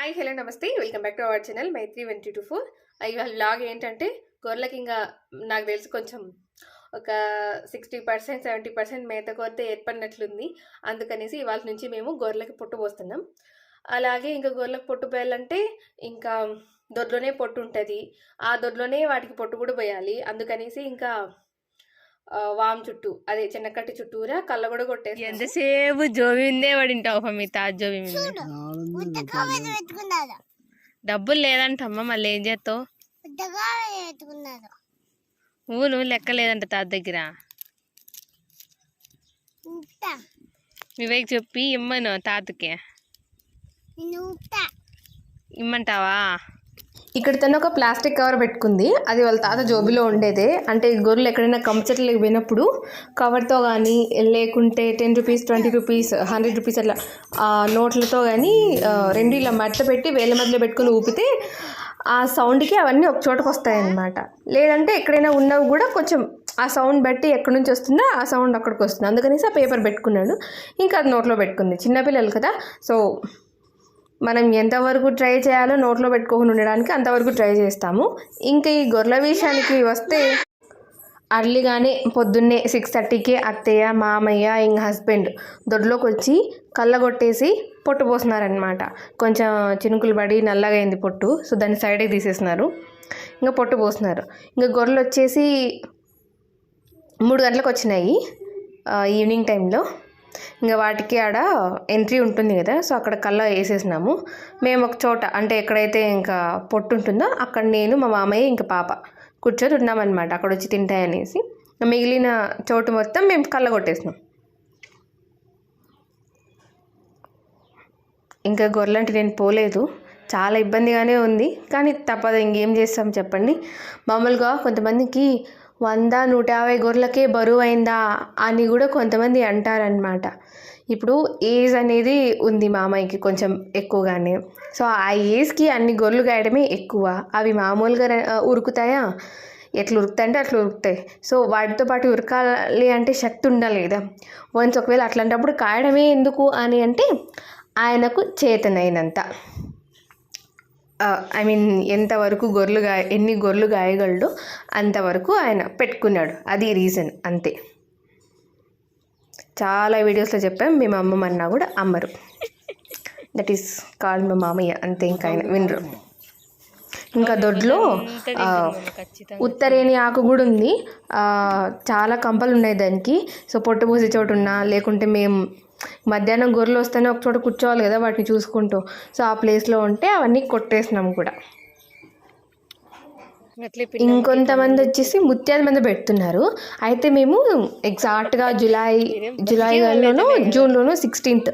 Hi hello namaste. Welcome back to our channel Maitri one two two four. ఇవాళ vlog ఏంటంటే గొర్రెలకి ఇంకా నాకు తెలిసి కొంచెం ఒక సిక్స్టీ పర్సెంట్ సెవెంటీ పర్సెంట్ మేత కొరత ఏర్పడినట్లుంది. అందుకనేసి ఇవాళ నుంచి మేము గొర్రెలకి పొట్టు పోస్తున్నాం. అలాగే ఇంకా గొర్రెలకు పొట్టు పోయాలంటే ఇంకా దొడ్లోనే పొట్టు ఉంటుంది. ఆ దొడ్లోనే వాటికి పొట్టు కూడా పోయాలి. అందుకనేసి ఇంకా వామ్ చుట్టూ అదే చిన్నకట్టి చుట్టూరా కళ్ళ కూడా కొట్టేసి ఎంతసేపు జోబి ఉందే పడింటావు మీ తాత జోబి డబ్బులు లేదంటమ్మా మళ్ళీ ఏం చేస్తావు? ఊను లెక్క లేదంట తాత దగ్గర. వైపు చెప్పి ఇమ్మను తాతకి. ఇమ్మంటావా? ఇక్కడ తను ఒక ప్లాస్టిక్ కవర్ పెట్టుకుంది. అది వాళ్ళ తాత జోబిలో ఉండేదే. అంటే గొర్రెలు ఎక్కడైనా కంపచెట్లకు పోయినప్పుడు కవర్తో కానీ లేకుంటే ten rupees twenty rupees hundred rupees అట్లా నోట్లతో కానీ రెండు ఇలా మట్ట పెట్టి వేల మధ్యలో పెట్టుకుని ఊపితే ఆ సౌండ్కి అవన్నీ ఒక చోటకు వస్తాయన్నమాట. లేదంటే ఎక్కడైనా ఉన్నవి కూడా కొంచెం ఆ సౌండ్ బట్టి ఎక్కడి నుంచి వస్తుందో ఆ సౌండ్ అక్కడికి వస్తుంది. అందుకనేసి ఆ పేపర్ పెట్టుకున్నాడు. ఇంకా అది నోట్లో పెట్టుకుంది. చిన్నపిల్లలు కదా. సో మనం ఎంతవరకు ట్రై చేయాలో నోట్లో పెట్టుకోకుండా ఉండడానికి అంతవరకు ట్రై చేస్తాము. ఇంకా ఈ గొర్రెల విషయానికి వస్తే అర్లీగానే పొద్దున్నే సిక్స్ థర్టీకే అత్తయ్య మామయ్య ఇంక హస్బెండ్ దొడ్లోకి వచ్చి కళ్ళగొట్టేసి పొట్టు పోస్తున్నారనమాట కొంచెం చినుకులు పడి నల్లగా అయింది పొట్టు సో దాన్ని సైడ్కి తీసేస్తున్నారు. ఇంకా పొట్టు పోస్తున్నారు. ఇంకా గొర్రెలు వచ్చేసి మూడు గంటలకు వచ్చినాయి ఈవినింగ్ టైంలో ఇంకా వాటికి ఆడ ఎంట్రీ ఉంటుంది కదా సో అక్కడ కళ్ళ వేసేసినాము. మేము ఒక చోట అంటే ఎక్కడైతే ఇంకా పొట్టు ఉంటుందో అక్కడ నేను మా మామయ్య ఇంకా పాప కూర్చొని ఉన్నామన్నమాట అక్కడ వచ్చి తింటాయనేసి. మిగిలిన చోటు మొత్తం మేము కళ్ళ కొట్టేసినాం. ఇంకా గొర్రెలంటే నేను పోలేదు. చాలా ఇబ్బందిగానే ఉంది కానీ తప్పదు ఇంకేం చేస్తాం చెప్పండి. మామూలుగా కొంతమందికి వంద నూట యాభై గొర్రెలకే బరువు అయిందా అని కూడా కొంతమంది అంటారనమాట ఇప్పుడు ఏజ్ అనేది ఉంది మామయ్యకి కొంచెం ఎక్కువగానే. సో ఆ ఏజ్కి అన్ని గొర్రెలు గాయడమే ఎక్కువ. అవి మామూలుగా ఉరుకుతాయా? ఎట్లా ఉరుకుతాయంటే అట్లా ఉరుకుతాయి. సో వాటితో పాటు ఉరకాలి అంటే శక్తి ఉండాలి కదా వన్స్ ఒకవేళ అట్లాంటప్పుడు కాయడమే ఎందుకు అని అంటే ఆయనకు చేతనైనంత. ఐ మీన్ ఎంతవరకు గొర్రెలు గాయ ఎన్ని గొర్రెలు గాయగలడో అంతవరకు ఆయన పెట్టుకున్నాడు. అది రీజన్ అంతే. చాలా వీడియోస్లో చెప్పాం మేము అమ్మమన్నా కూడా అమ్మరు. దట్ ఈస్ కాల్ మా మామయ్య అంతే ఇంకా ఆయన వినరు. ఇంకా దొడ్లో ఆ, ఉత్తరేణి ఆకు కూడా ఉంది. చాలా కంపలు ఉన్నాయి దానికి. సో పొట్టు పోసే చోటు ఉన్నా లేకుంటే మేము మధ్యాహ్నం గొర్రెలు వస్తేనే ఒక చోట కూర్చోవాలి కదా వాటిని చూసుకుంటూ. సో ఆ ప్లేస్లో ఉంటే అవన్నీ కొట్టేసినాం కూడా. ఇంకొంతమంది వచ్చేసి ముత్యాల మంది పెడుతున్నారు. అయితే మేము ఎగ్జాక్ట్గా జూలై జూలైలోనూ జూన్లోనూ సిక్స్టీన్త్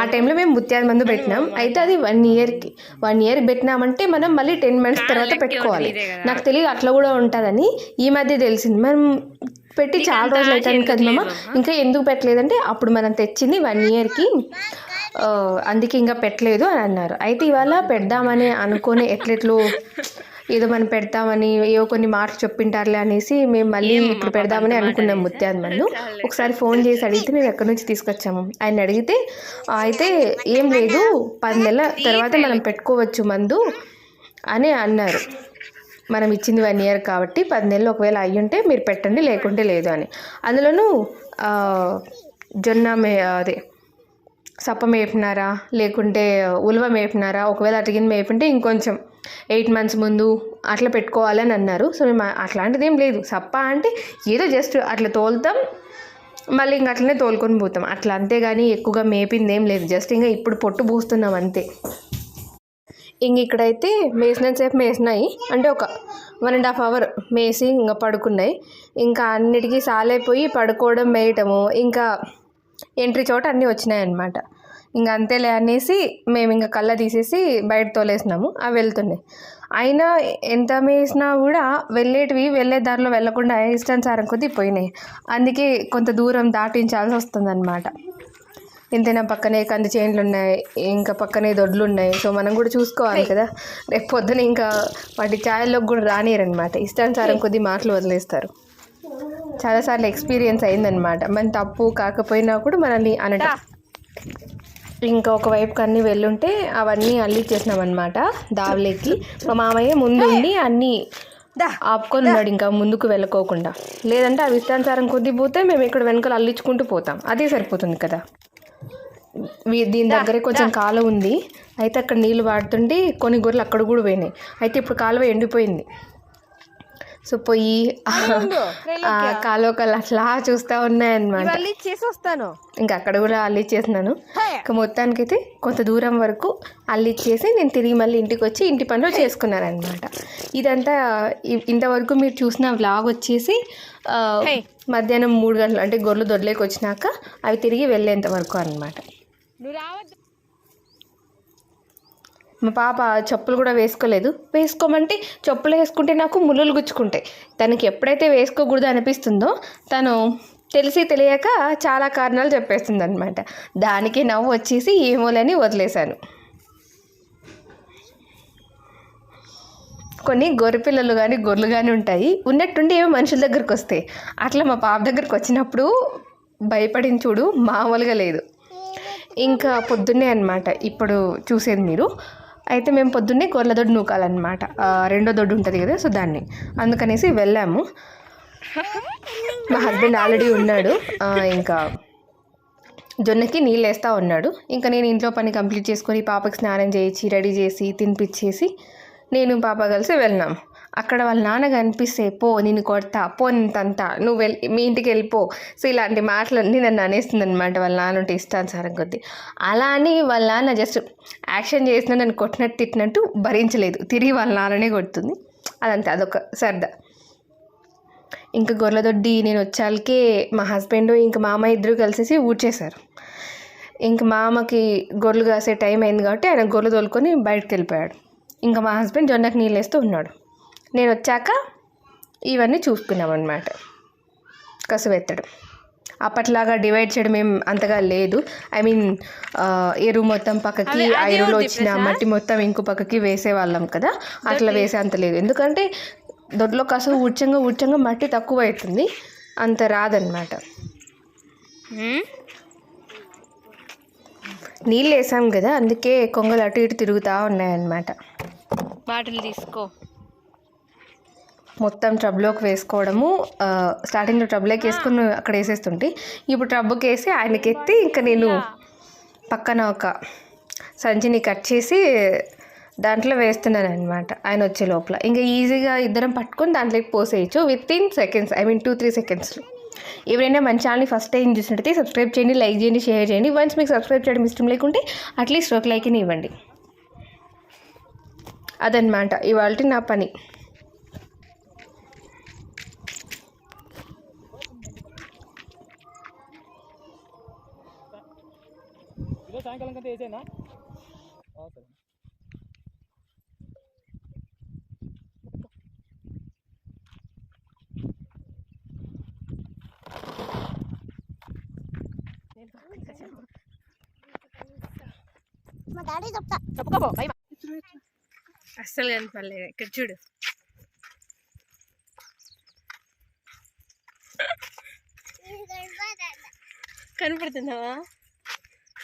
ఆ టైంలో మేము ముత్యాల మందు పెట్టినాం. అయితే అది వన్ ఇయర్కి. వన్ ఇయర్ పెట్టినామంటే మనం మళ్ళీ టెన్ మంత్స్ తర్వాత పెట్టుకోవాలి. నాకు తెలియదు అట్లా కూడా ఉంటుందని ఈ మధ్య తెలిసింది. మనం పెట్టి చాలా రోజులు అవుతుంది కదా ఇంకా ఎందుకు పెట్టలేదంటే అప్పుడు మనం తెచ్చింది వన్ ఇయర్కి. అందుకే ఇంకా పెట్టలేదు అని అన్నారు. అయితే ఇవాళ పెడదామని అనుకొని ఎట్లెట్లు ఏదో మనం పెడతామని ఏవో కొన్ని మాటలు చెప్పింటారులే అనేసి మేము మళ్ళీ ఇప్పుడు పెడదామని అనుకున్నాం ముత్యాల మందు ఒకసారి ఫోన్ చేసి అడిగితే మేము ఎక్కడి నుంచి తీసుకొచ్చాము. ఆయన అడిగితే "ఆ, అయితే ఏం లేదు పది నెలల తర్వాత మనం పెట్టుకోవచ్చు మందు అని అన్నారు. మనం ఇచ్చింది వన్ ఇయర్ కాబట్టి పది నెలలు ఒకవేళ అయ్యుంటే మీరు పెట్టండి లేకుంటే లేదు అని. అందులోనూ జొన్న మే అదే సప్ప మేపినారా లేకుంటే ఉలవ మేపినారా ఒకవేళ అటికిన మేపింటే ఇంకొంచెం. ఎయిట్ మంత్స్ ముందు అట్లా పెట్టుకోవాలని అన్నారు. సో మేము అట్లాంటిది ఏం లేదు. సప్ప అంటే ఏదో జస్ట్ అట్లా తోలుతాం. మళ్ళీ ఇంక అట్లనే తోలుకొని పోతాం. అట్లా అంతేగాని ఎక్కువగా మేపింది ఏం లేదు. జస్ట్ ఇంకా ఇప్పుడు పొట్టు పూస్తున్నాం అంతే. ఇంక ఇక్కడైతే మేసినంత సేపు మేసినాయి. అంటే ఒక వన్ అండ్ హాఫ్ అవర్ మేసి ఇంకా పడుకున్నాయి. ఇంకా అన్నిటికీ సాలైపోయి పడుకోవడం మేయటము ఇంకా ఎంట్రీ చోట అన్నీ వచ్చినాయి అన్నమాట ఇంకా అంతేలే అనేసి మేము ఇంకా కళ్ళ తీసేసి బయట తోలేసినాము. అవి వెళ్తున్నాయి అయినా ఎంత మేసినా కూడా వెళ్ళేటివి వెళ్ళే దారిలో వెళ్ళకుండా ఇష్టానుసారం కొద్దీ పోయినాయి. అందుకే కొంత దూరం దాటించాల్సి వస్తుందన్నమాట. ఎంతైనా పక్కనే కంది చేనులు ఉన్నాయి ఇంకా పక్కనే దొడ్లు ఉన్నాయి సో మనం కూడా చూసుకోవాలి కదా. రేపు పొద్దున ఇంకా వాటి ఛాయల్లోకి కూడా రానియరనమాట ఇష్టానుసారం కొద్ది మాటలు వదిలేస్తారు. చాలాసార్లు ఎక్స్పీరియన్స్ అయిందనమాట మన తప్పు కాకపోయినా కూడా మనల్ని అనటం. ఇంకా ఒకవైపుకి అన్నీ వెళ్ళుంటే అవన్నీ అల్లిచ్చేసినాం అనమాట దావలేకి. మా మామయ్య ముందు ఉండి అన్నీ ఆపుకొని ఉన్నాడు ఇంకా ముందుకు వెళ్ళకోకుండా. లేదంటే అవి ఇష్టానుసారం కొద్ది పోతే మేము ఇక్కడ వెనకాల అల్లించుకుంటూ పోతాం. అదే సరిపోతుంది కదా. దీని దగ్గర కొంచెం కాలువ ఉంది. అయితే అక్కడ నీళ్ళు వాడుతుంటే కొన్ని గొర్రెలు అక్కడ కూడా పోయినాయి. అయితే ఇప్పుడు కాలువ ఎండిపోయింది. సో పోయి ఆ కాలువ కల్లా అట్లా చూస్తూ ఉన్నాయన్నమాట. చేసి ఇంకా అక్కడ కూడా అల్లిచ్చేసినాను ఇంకా మొత్తానికైతే కొంత దూరం వరకు అల్లిచ్చేసి నేను తిరిగి మళ్ళీ ఇంటికి వచ్చి ఇంటి పనులు చేసుకున్నాను అనమాట ఇదంతా ఇంతవరకు మీరు చూసిన వ్లాగ్ వచ్చేసి మధ్యాహ్నం మూడు గంటలు అంటే గొర్రెలు దొడ్లేకి వచ్చినాక అవి తిరిగి వెళ్ళేంత వరకు అనమాట మా పాప చెప్పులు కూడా వేసుకోలేదు. వేసుకోమంటే చెప్పులు వేసుకుంటే నాకు ములులు గుచ్చుకుంటాయి. తనకి ఎప్పుడైతే వేసుకోకూడదు అనిపిస్తుందో తను తెలిసి తెలియక చాలా కారణాలు చెప్పేస్తుంది అనమాట దానికి నవ్వు వచ్చేసి ఏమోలని వదిలేశాను. కొన్ని గొర్రె పిల్లలు కానీ గొర్రెలు కానీ ఉంటాయి. ఉన్నట్టుండి ఏమో మనుషుల దగ్గరికి వస్తాయి అట్లా మా పాప దగ్గరికి వచ్చినప్పుడు భయపడిన చూడు మామూలుగా లేదు. ఇంకా పొద్దున్నే అనమాట ఇప్పుడు చూసేది మీరు. అయితే మేము పొద్దున్నే గొర్రెల దొడ్డు నూకాలన్నమాట. రెండో దొడ్డు ఉంటుంది కదా సో దాన్ని. అందుకనేసి వెళ్ళాము. మా హస్బెండ్ ఆల్రెడీ ఉన్నాడు. ఇంకా జొన్నకి నీళ్ళు వేస్తూ ఉన్నాడు. ఇంకా నేను ఇంట్లో పని కంప్లీట్ చేసుకొని పాపకి స్నానం చేయించి రెడీ చేసి తినిపించేసి నేను పాప కలిసి వెళ్ళినాము అక్కడ వాళ్ళ నాన్న కనిపిస్తే పో నేను కొడతా పో నింతంతా నువ్వు వెళ్ళి మీ ఇంటికి వెళ్ళిపో. సో ఇలాంటి మాటలన్నీ నన్ను అనేస్తుంది అనమాట వాళ్ళ నాన్న ఉంటే ఇష్టానుసారం కొద్దీ. అలా అని వాళ్ళ నాన్న జస్ట్ యాక్షన్ చేసిన నన్ను కొట్టినట్టు తిట్టినట్టు భరించలేదు. తిరిగి వాళ్ళ నాన్ననే కొడుతుంది. అదంతే అదొక సరదా ఇంకా గొర్రెదొడ్డి నేను వచ్చాకే మా హస్బెండ్ ఇంకా మామ ఇద్దరు కలిసేసి ఊడ్చేశారు. ఇంక మామకి గొర్రెలు కాసే టైం అయింది కాబట్టి ఆయన గొర్రెలు తోలుకొని బయటకు వెళ్ళిపోయాడు. ఇంకా మా హస్బెండ్ జొన్నకి నీళ్ళు వేస్తూ ఉన్నాడు. నేను వచ్చాక ఇవన్నీ చూసుకున్నాం అనమాట కసువెత్తడం. అప్పట్లాగా డివైడ్ చేయడం ఏం అంతగా లేదు. ఐ మీన్ ఎరువు మొత్తం పక్కకి ఆ ఎరువులో వచ్చిన మట్టి మొత్తం ఇంకో పక్కకి వేసేవాళ్ళం కదా. అట్లా వేసే అంత లేదు. ఎందుకంటే దొడ్లో కాస్త ఊడ్చంగా ఊడ్చంగా మట్టి తక్కువ అవుతుంది అంత రాదనమాట నీళ్ళు వేసాం కదా అందుకే కొంగలు అటు ఇటు తిరుగుతూ ఉన్నాయన్నమాట. బాటిల్ తీసుకో. మొత్తం ట్రబ్లోకి వేసుకోవడము స్టార్టింగ్లో ట్రబ్లోకి వేసుకుని అక్కడ వేసేస్తుంటే ఇప్పుడు ట్రబ్బుకి వేసి ఆయనకి ఎత్తి ఇంకా నేను పక్కన ఒక సంచిని కట్ చేసి దాంట్లో వేస్తున్నాను అనమాట ఆయన వచ్చే లోపల. ఇంకా ఈజీగా ఇద్దరం పట్టుకొని దాంట్లోకి పోసేయచ్చు within seconds I mean two three సెకండ్స్లో ఎవరైనా మన ఛానల్ని ఫస్ట్ టైం చూసినట్టయితే సబ్స్క్రైబ్ చేయండి లైక్ చేయండి షేర్ చేయండి. వన్స్ మీకు సబ్స్క్రైబ్ చేయడం ఇష్టం లేకుంటే అట్లీస్ట్ ఒక లైక్ని ఇవ్వండి. అదనమాట ఇవాళ నా పని. ఇదో సాయంకాలం కంటే వేసేనా? సరే. మా డాడీ చెప్తా. చెప్పుకోపో అస్సలు కనపడలేదు. ఇక్కడ చూడు? కనపడుతున్నావా